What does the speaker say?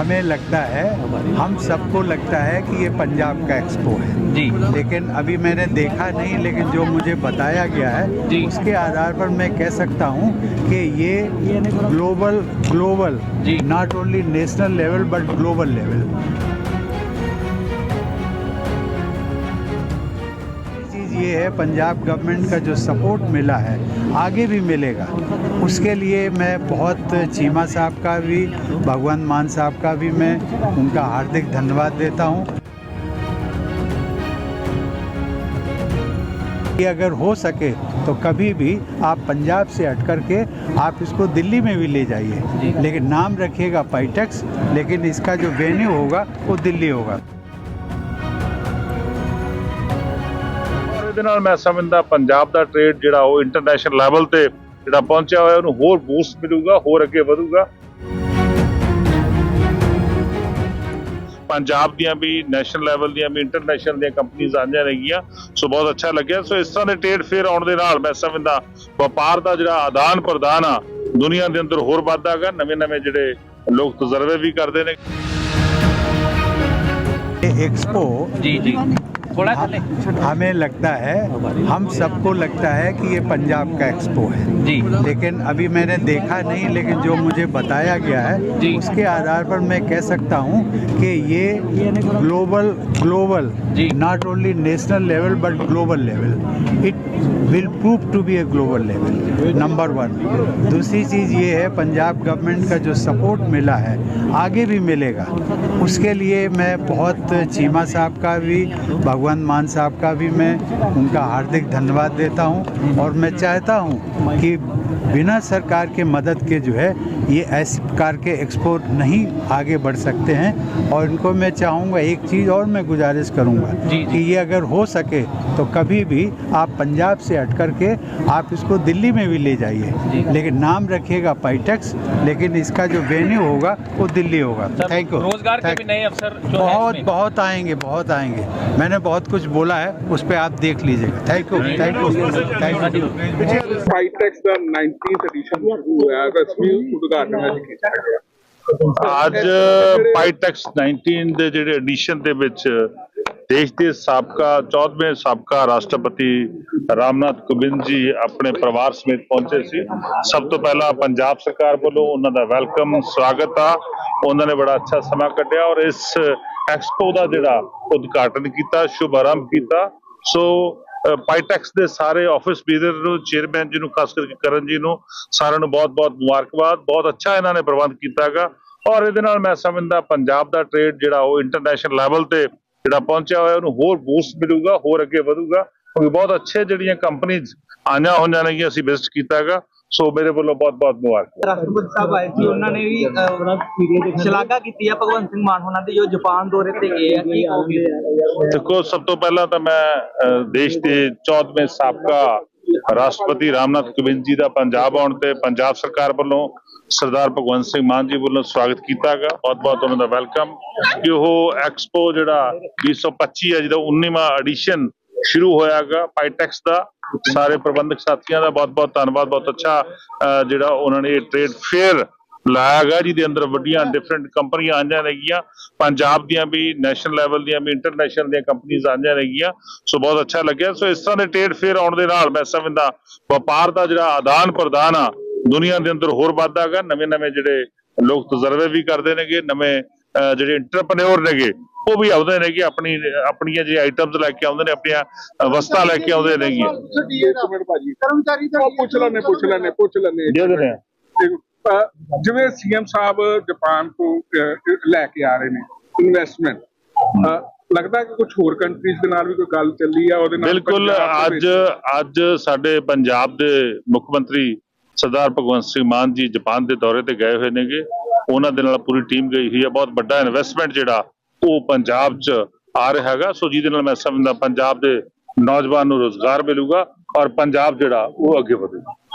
हमें लगता है हम सबको लगता है कि ये पंजाब का एक्सपो है जी लेकिन अभी मैंने देखा नहीं लेकिन जो मुझे बताया गया है जी। उसके आधार पर मैं कह सकता हूँ कि ये global global ji. Not only national level but global level है पंजाब गवर्नमेंट का जो सपोर्ट मिला है, आगे भी मिलेगा। उसके लिए मैं बहुत चीमा साहब का भी भगवंत मान साहब का भी मैं उनका हार्दिक धन्यवाद देता हूँ। कि अगर हो सके तो कभी भी आप पंजाब से हट करके आप इसको दिल्ली में भी ले जाइए। लेकिन नाम रखिएगा पाइटेक्स, लेकिन इसका जो वेन्यू होगा, वो दिल्ली होगा। ਇਹਦੇ ਨਾਲ ਮੈਂ ਸਮਝਦਾ ਪੰਜਾਬ ਦਾ ਟ੍ਰੇਡ ਜਿਹੜਾ ਉਹ ਇੰਟਰਨੈਸ਼ਨਲ ਲੈਵਲ ਤੇ ਜਿਹੜਾ ਪਹੁੰਚਿਆ ਹੋਇਆ ਉਹਨੂੰ ਹੋਰ ਬੂਸਟ ਮਿਲੂਗਾ ਹੋਰ ਅੱਗੇ ਵਧੂਗਾ। ਪੰਜਾਬ ਦੀਆਂ ਵੀ ਨੈਸ਼ਨਲ ਲੈਵਲ ਦੀਆਂ ਵੀ ਇੰਟਰਨੈਸ਼ਨਲ ਦੀਆਂ ਕੰਪਨੀਆਂ ਆਂਦੀਆਂ ਰਹੀਆਂ ਸੋ ਬਹੁਤ ਅੱਛਾ ਲੱਗਿਆ। ਸੋ ਇਸ ਤਰ੍ਹਾਂ ਦੇ ਟ੍ਰੇਡ ਫੇਅਰ ਆਉਣ ਦੇ ਨਾਲ ਮੈਂ ਸਮਝਦਾ ਵਪਾਰ ਦਾ ਜਿਹੜਾ ਆਦਾਨ ਪ੍ਰਦਾਨ ਆ ਦੁਨੀਆ ਦੇ ਅੰਦਰ ਹੋਰ ਵਧਦਾਗਾ ਨਵੇਂ ਨਵੇਂ ਜਿਹੜੇ ਲੋਕ ਤਜਰਬੇ ਵੀ ਕਰਦੇ ਨੇ। ਐਕਸਪੋ ਜੀ ਜੀ। थोड़ा थले हमें लगता है हम सबको लगता है कि ये पंजाब का एक्सपो है जी लेकिन अभी मैंने देखा नहीं लेकिन जो मुझे बताया गया है जी। उसके आधार पर मैं कह सकता हूँ कि ये global global ji. Not only national level but global level it will prove to be a global level number one दूसरी चीज़ ये है पंजाब गवर्नमेंट का जो सपोर्ट मिला है आगे भी मिलेगा उसके लिए मैं बहुत चीमा साहब का भी भगवंत मान साहब का भी मैं उनका हार्दिक धन्यवाद देता हूँ और मैं चाहता हूँ कि बिना सरकार के मदद के जो है ये ऐसे प्रकार के एक्सपोर्ट नहीं आगे बढ़ सकते हैं। और इनको मैं चाहूँगा एक चीज़ और मैं गुजारिश करूँगा कि ये अगर हो सके तो कभी भी आप पंजाब से हट कर के आप इसको दिल्ली में भी ले जाइए। लेकिन नाम रखिएगा पाइटेक्स लेकिन इसका जो वेन्यू होगा वो दिल्ली होगा। थैंक यू रोज़गार के भी नए अवसर बहुत बहुत आएँगे बहुत आएँगे। मैंने बहुत कुछ बोला है उस पर आप देख लीजिएगा। Thank you thank you thank you का ਉਦਘਾਟਨ ਅੱਜ ਕੀਤਾ ਗਿਆ। ਅੱਜ ਪਾਈਟੈਕਸ 19 ਦੇ ਜਿਹੜੇ ਐਡੀਸ਼ਨ ਦੇ ਵਿੱਚ ਦੇਸ਼ ਦੇ ਸਾਬਕਾ 14ਵੇਂ ਸਾਬਕਾ ਰਾਸ਼ਟਰਪਤੀ ਰਾਮਨਾਥ ਕੋਵਿੰਦ ਜੀ ਆਪਣੇ ਪਰਿਵਾਰ ਸਮੇਤ ਪਹੁੰਚੇ ਸੀ। ਸਭ ਤੋਂ ਪਹਿਲਾਂ ਪੰਜਾਬ ਸਰਕਾਰ ਵੱਲੋਂ ਉਹਨਾਂ ਦਾ ਵੈਲਕਮ ਸਵਾਗਤ ਆ। ਉਹਨਾਂ ਨੇ ਬੜਾ ਅੱਛਾ ਸਮਾਂ ਕੱਢਿਆ ਔਰ ਇਸ ਐਕਸਪੋ ਦਾ ਜਿਹੜਾ ਉਦਘਾਟਨ ਕੀਤਾ ਸ਼ੁਭ ਆਰੰਭ ਕੀਤਾ। ਸੋ ਪਾਈਟੈਕਸ ਦੇ ਸਾਰੇ ਆਫਿਸ ਬੀਦਰ ਨੂੰ, ਚੇਅਰਮੈਨ ਜੀ ਨੂੰ, ਖਾਸ ਕਰਕੇ ਕਰਨ ਜੀ ਨੂੰ, ਸਾਰਿਆਂ ਨੂੰ ਬਹੁਤ-ਬਹੁਤ ਮੁਬਾਰਕਬਾਦ। ਬਹੁਤ ਅੱਛਾ ਇਹਨਾਂ ਨੇ ਪ੍ਰਬੰਧ ਕੀਤਾਗਾ ਔਰ ਇਹਦੇ ਨਾਲ ਮੈਂ ਸਮਝਦਾ, ਪੰਜਾਬ ਦਾ ਟ੍ਰੇਡ ਜਿਹੜਾ ਉਹ ਇੰਟਰਨੈਸ਼ਨਲ ਲੈਵਲ ਤੇ ਜਿਹੜਾ ਪਹੁੰਚਿਆ ਹੋਇਆ, ਉਹਨੂੰ ਹੋਰ ਬੂਸਟ ਮਿਲੂਗਾ, ਹੋਰ ਅੱਗੇ ਵਧੂਗਾ। ਕਿਉਂਕਿ ਬਹੁਤ ਅੱਛੇ ਜਿਹੜੀਆਂ ਕੰਪਨੀਆਂ ਆਈਆਂ ਹੋਈਆਂ ਨੇ, ਅਸੀਂ ਵਿਜ਼ਿਟ ਕੀਤਾਗਾ ਸੋ ਮੇਰੇ ਵੱਲੋਂ ਬਹੁਤ-ਬਹੁਤ ਮੁਬਾਰਕ। ਰਾਸ਼ਟਰਪਤੀ ਸਾਹਿਬ ਆਏ ਸੀ ਉਹਨਾਂ ਨੇ ਵੀ ਸ਼ਲਾਘਾ ਕੀਤੀ ਆ ਭਗਵੰਤ ਸਿੰਘ ਮਾਨ ਹੋਣਾ ਦੀ ਜੋ ਜਾਪਾਨ ਦੌਰੇ ਤੇ ਗਏ ਆ ਕੀ ਕਹੋਗੇ? ਦੇਖੋ ਸਭ ਤੋਂ ਪਹਿਲਾਂ ਤਾਂ ਮੈਂ ਦੇਸ਼ ਦੇ 14ਵੇਂ ਸਾਬਕਾ ਰਾਸ਼ਟਰਪਤੀ ਰਾਮਨਾਥ ਕੋਵਿੰਦ ਜੀ ਦਾ ਪੰਜਾਬ ਆਉਣ ਤੇ ਪੰਜਾਬ ਸਰਕਾਰ ਵੱਲੋਂ ਸਰਦਾਰ ਭਗਵੰਤ ਸਿੰਘ ਮਾਨ ਜੀ ਵੱਲੋਂ ਸਵਾਗਤ ਕੀਤਾ ਗਿਆ। ਬਹੁਤ-ਬਹੁਤ ਉਹਨਾਂ ਦਾ ਵੈਲਕਮ। ਕਿ ਉਹ ਐਕਸਪੋ ਜਿਹੜਾ 2025 ਹੈ ਜਿਹਦਾ 19ਵਾਂ ਐਡੀਸ਼ਨ ਸ਼ੁਰੂ ਹੋਇਆਗਾ ਪਾਈਟੈਕਸ ਦਾ। ਸਾਰੇ ਪ੍ਰਬੰਧਕ ਸਾਥੀਆਂ ਦਾ ਬਹੁਤ-ਬਹੁਤ ਧੰਨਵਾਦ ਬਹੁਤ ਅੱਛਾ ਅ, ਜਿਹੜਾ ਉਹਨਾਂ ਨੇ ਇਹ ਟ੍ਰੇਡ ਫੇਅਰ ਲਾਇਆ ਗਿਆ ਜਿਹਦੇ ਅੰਦਰ ਵੱਡੀਆਂ ਡਿਫਰੈਂਟ ਕੰਪਨੀਆਂ ਆਈਆਂ ਨੇਗੀਆਂ। ਪੰਜਾਬ ਦੀਆਂ ਵੀ ਨੈਸ਼ਨਲ ਲੈਵਲ ਦੀਆਂ ਵੀ ਇੰਟਰਨੈਸ਼ਨਲ ਦੀਆਂ ਕੰਪਨੀਆਂ ਆਈਆਂ ਨੇਗੀਆਂ। ਸੋ ਬਹੁਤ ਅੱਛਾ ਲੱਗਿਆ। ਸੋ ਇਸ ਤਰ੍ਹਾਂ ਦੇ ਟ੍ਰੇਡ ਫੇਅਰ ਆਉਣ ਦੇ ਨਾਲ ਮੈਂ ਸਮਝਦਾ ਵਪਾਰ ਦਾ ਜਿਹੜਾ ਆਦਾਨ ਪ੍ਰਦਾਨ ਆ ਦੁਨੀਆ ਦੇ ਅੰਦਰ ਹੋਰ ਵੱਧਦਾਗਾ ਨਵੇਂ ਨਵੇਂ ਜਿਹੜੇ ਲੋਕ ਤਜਰਬੇ ਵੀ ਕਰਦੇ ਨੇਗੇ ਨਵੇਂ ਅਹ, ਜਿਹੜੇ ਇੰਟਰਪ੍ਰੈਨਿਓਰ ਨੇਗੇ ਉਹ ਵੀ ਆਉਂਦੇ ਨੇਗੇ ਆਪਣੀ ਆਪਣੀਆਂ ਜਿਹੜੇ ਆਈਟਮਸ ਲੈ ਕੇ ਆਉਂਦੇ ਨੇ ਆਪਣੀਆਂ ਵਸਤਾਂ ਲੈ ਕੇ ਆਉਂਦੇ ਭਾਜੀ ਕਰਮਚਾਰੀ ਤਾਂ ਪੁੱਛ ਲੈਣੇ ਪੁੱਛ ਲੈਣੇ ਪੁੱਛ ਲੈਣੇ ਦੇ ਰਹੇ ਜਿਵੇਂ ਸੀਐਮ ਸਾਹਿਬ ਜਾਪਾਨ ਤੋਂ ਲੈ ਕੇ ਆ ਰਹੇ ਨੇ ਇਨਵੈਸਟਮੈਂਟ ਲੱਗਦਾ ਕਿ ਕੁਝ ਹੋਰ ਕੰਟਰੀਜ਼ ਦੇ ਨਾਲ ਵੀ ਕੋਈ ਗੱਲ ਚੱਲੀ ਆ ਉਹਦੇ ਨਾਲ ਬਿਲਕੁਲ ਦੇ ਅੱਜ ਅੱਜ ਸਾਡੇ ਪੰਜਾਬ ਦੇ ਮੁੱਖ ਮੰਤਰੀ ਸਰਦਾਰ ਭਗਵੰਤ ਸਿੰਘ ਮਾਨ ਜੀ ਜਾਪਾਨ ਦੇ ਦੌਰੇ ਤੇ ਗਏ ਹੋਏ ਨੇਗੇ। ਉਹਨਾਂ ਦੇ ਨਾਲ ਪੂਰੀ ਟੀਮ ਗਈ ਹੋਈ ਹੈ ਬਹੁਤ ਵੱਡਾ ਇਨਵੈਸਟਮੈਂਟ ਜਿਹੜਾ ਉਹ ਪੰਜਾਬ 'ਚ ਆ ਰਿਹਾ ਹੈਗਾ। ਸੋ ਜਿਹਦੇ ਨਾਲ ਮੈਂ ਸਮਝਦਾ, ਪੰਜਾਬ ਦੇ ਨੌਜਵਾਨ ਨੂੰ ਰੋਜ਼ਗਾਰ ਮਿਲੂਗਾ ਔਰ ਪੰਜਾਬ ਜਿਹੜਾ ਉਹ ਅੱਗੇ ਵਧੇਗਾ।